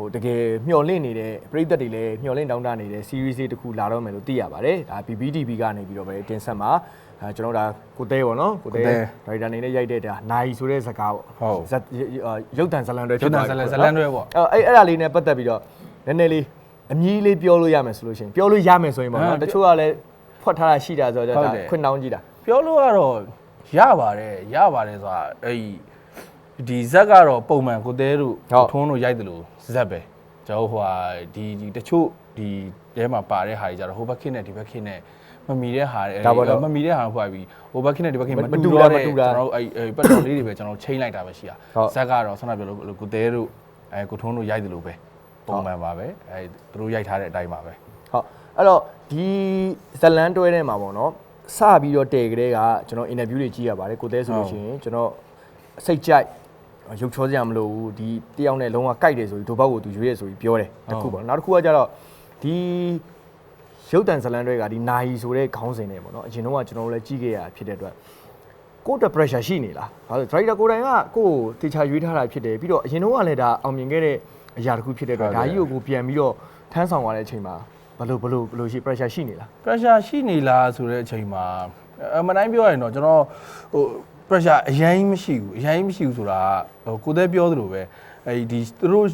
ဟိုတကယ်မျှော်လင့်နေတဲ့ပရိသတ်တွေလည်းမျှော်လင့်တောင်းတနေတဲ့ series လေးတစ်ခုလာတော့မယ်လို့သိရပါတယ်ဒါ BBTV ကနေပြီးတော့ပဲတင်ဆက်မှာအဲကျွန်တော်တို့ဒါကိုတဲပေါ့နော်ကိုတဲကိုသဲဒါရိုက်တာအနေနဲ့ရိုက်တဲ့ဒါနိုင်ဆိုတဲ့ဇာတ်ကားပေါ့ဟုတ်ဇက်ရုပ်တံဇလန်တွေရုပ်သံဇာတ်လမ်းဇာတ်လမ်းတွဲပေါ့အဲ့အဲ့အဲ့ဒါလေးနဲ့ပတ်သက်ပြီးတော့နည်းနည်းလေးအမီးလေးပြောလို့ရမယ်ဆိုလို့ရှိရင်ပြောလို့ရမယ်ဆိုရင်ပေါ့ဟနော်မ်တချို့ကလည်းဖွက်ထားတာရှိတာဆိုတော့ဟုတ်ဒါတယ်ခွင့်တောင်းကြည့်တာပြောလို့ကတော့ရပါတယ်ရပါတယ်ဆိုတာအဲ့ ဒီဒီဇက်ကတော့ပုံမှန်ကိုတဲတို့ဟုတ်ထွန်းတို့ရိုက်တယ်လို့ဇက်ပဲကျွန်တော်ဟိုဟာဒီဒီတချို့ဒီတဲမှာပါတဲ့ဟာတွေကြတော့ဟိုဘက်ခင်းနဲ့ဒီဘက်ခင်းနဲ့မမီတဲ့ဟာတွေဒါပေါ့တော့မမီတဲ့ဟာဟိုပြီးဟိုဘက်ခင်းနဲ့ဒီဘက်ခင်းမမမတူတူတာတော့မတဲ့တူကျွန်တာတော်တို့အဲ့အဲ့ပတ်တော်လေးတွေပဲကျွန်တော်ချိန်လိုက်တာပဲရှိတာဟုတ်ဇက်ကတော့ဆန္ဒပြောလို့ကိုတဲတို့အဲကိုထွန်းတို့ရိုက်တယ်လို့ပဲပုံမှန်ပါပဲအဲသူတို့ရိုက်ထားတဲ့အတိုင်းပါပဲဟုတ်အဲ့တော့ဒီဇလန်တွဲထဲမှာပေါ့နော်စပြီးတော့တဲကလေးကကျွန်တော်အင်တာဗျူးတွေကြည့်ရပါတယ်ကိုတဲဆိုလို့ရှိရင်ကျွန်တော်စိတ်ကြိုက် ရုပ်ချောစရာမလိုဘူးဒီတယောက်နဲ့လုံးဝကြိုက်တယ်ဆိုပြီးဒိုဘောက်ကိုသူရွေးရဆိုပြီးပြောတယ်တစ်ခုပေါ့နောက်တစ်ခုကကျတော့ဒီရုပ်တံဇလန်တွေကဒီနာယီဆိုတဲ့ခေါင်းစဉ်တွေပေါ့နော်အရင်တော့ကကျွန်တော်တို့လည်းကြည့်ခဲ့ရတာဖြစ်တဲ့အတွက်ကိုယ့်တက် pressure ရှိနေလားဘာလို့ driver ကိုယ်တိုင်ကကိုယ့်ကိုတေချာရွေးထားတာဖြစ်တယ်ပြီးတော့အရင်တော့ကလည်းဒါအောင်မြင်ခဲ့တဲ့အရာတစ်ခုဖြစ်တဲ့အတွက်ဟုတ်ဒါတယ်ကြီးကိုကိုပြန်ပြီးတော့ထမ်းဆောင်ရတဲ့အချိန်မှာဘယ်လိုဘယ်လိုဘယ်လိုရှိ pressure ရှိနေလား pressure ရှိနေလားဆိုတဲ့အချိန်မှာအမတိုင်းပြောရရင်တော့ကျွန်တော်ဟို pressure အရင်မရှိဘူးအရင်မရှိဘူးဆိုတာကဟိုကိုသက်ပြောသလိုပဲအဲဒီသူတို့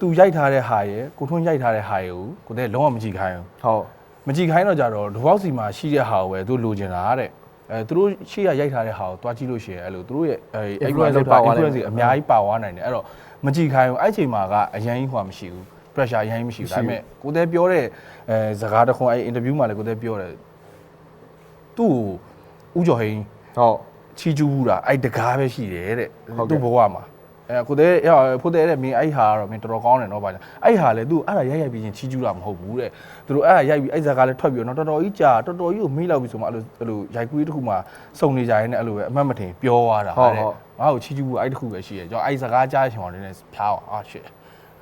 သူရိုက်ထားတဲ့ဟာရယ်ကိုထွန်းရိုက်ထားတဲ့ဟာရယ်ကိုကိုသက်လုံးဝမကြည့်ခိုင်းဘူးဟုတ်မကြည့်ခိုင်းတော့ကြတော့ဒဘောက်စီမှာရှိတဲ့ဟာကိုပဲသူလိုချင်တာတဲ့အဲသူတို့ရှေ့ရရိုက်ထားတဲ့ဟာကိုတွားကြည့်လို့ရှိရင်အဲ့လိုသူတို့ရဲ့အဲ Influence influence လောက်တာပါသွားလိမ့်မယ် influence အများကြီးပါသွားနိုင်တယ်အဲ့တော့မကြည့်ခိုင်းဘူးအဲ့အချိန်မှာကအရင်ကြီးဟိုမှာမရှိဘူး pressure အရင်ကြီးမရှိဘူးဒါပေမဲ့ကိုသက်ပြောတဲ့အဲစကားတစ်ခွန်းအဲ interview မှာလည်းကိုသက်ပြောတယ်သူ့ကိုဥကျော်ဟိန်းဟုတ် ချီကျူးဘူးတာအဲ့တကားပဲရှိတယ်တဲ့ဟုတ်ကဲ့သူ့ဘဝမှာအဲကိုတဲ့အဲ့ဖို့တဲ့တဲ့မင်းအဲ့ဟာကတော့မင်းတော်တော်ကောင်းတယ်နော်ဗျာအဲ့ဟာလေသူအဲ့ဒါရိုက်ရိုက်ပြီးချင်းချီကျူးတာမဟုတ်ဘူးတဲ့သူတို့အဲ့ဒါရိုက်ပြီးအဲ့ဇာကလည်းထွက်ပြီးတော့တော်တော်ကြီးကြာတော်တော်ကြီးကိုမေးလောက်ပြီးဆိုမှအဲ့လိုအဲ့လိုရိုက်ကူးတစ်ခုမှစုံနေကြရင်လည်းအဲ့လိုပဲအမှတ်မထင်ပြောသွားတာဟုတ်တဲ့ဟုတ်ငါ့ကိုချီကျူးဘူးအဲ့တစ်ခုပဲရှိတယ်ကျွန်တော်အဲ့ဇာကကြားချင်တော့နည်းနည်းဖျားအောင်အာရှစ်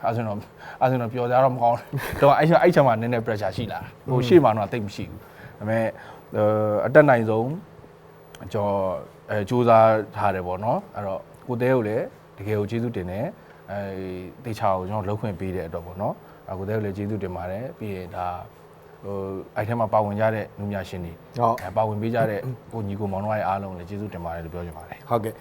အဲ့ဆိုတော့အဲ့ဆိုတော့ပြောကြတော့မကောင်းဘူးတော့အဲ့ချက်အဲ့ချက်မှာနည်းနည်း pressure ရှိလာဟိုရှေ့မှာတော့တိတ်မရှိဘူးဒါပေမဲ့အတက်နိုင်ဆုံးကျွန်တော် အဲစူးစမ်းထားတယ်ပေါ့နော်အဲ့တော့ကိုတဲကိုလည်းတကယ်ကိုကျေးဇူးတင်တယ်အဲတေချာကိုကျွန်တော်လှုပ်ခွင့်ပေးတဲ့အတွက်ပေါ့နော်အဲကိုတဲကိုလည်းကျေးဇူးတင်ပါတယ်ပြီးရင်ဒါဟိုအဲ့ထဲမှာပါဝင်ကြတဲ့လူများရှင်တွေဟုတ်အဲပါဝင်ပေးကြတဲ့ကိုညီကိုမောင်နှမရဲ့အားလုံးလည်းကျေးဇူးတင်ပါတယ်လို့ပြောချင်ပါတယ်ဟုတ်ကဲ့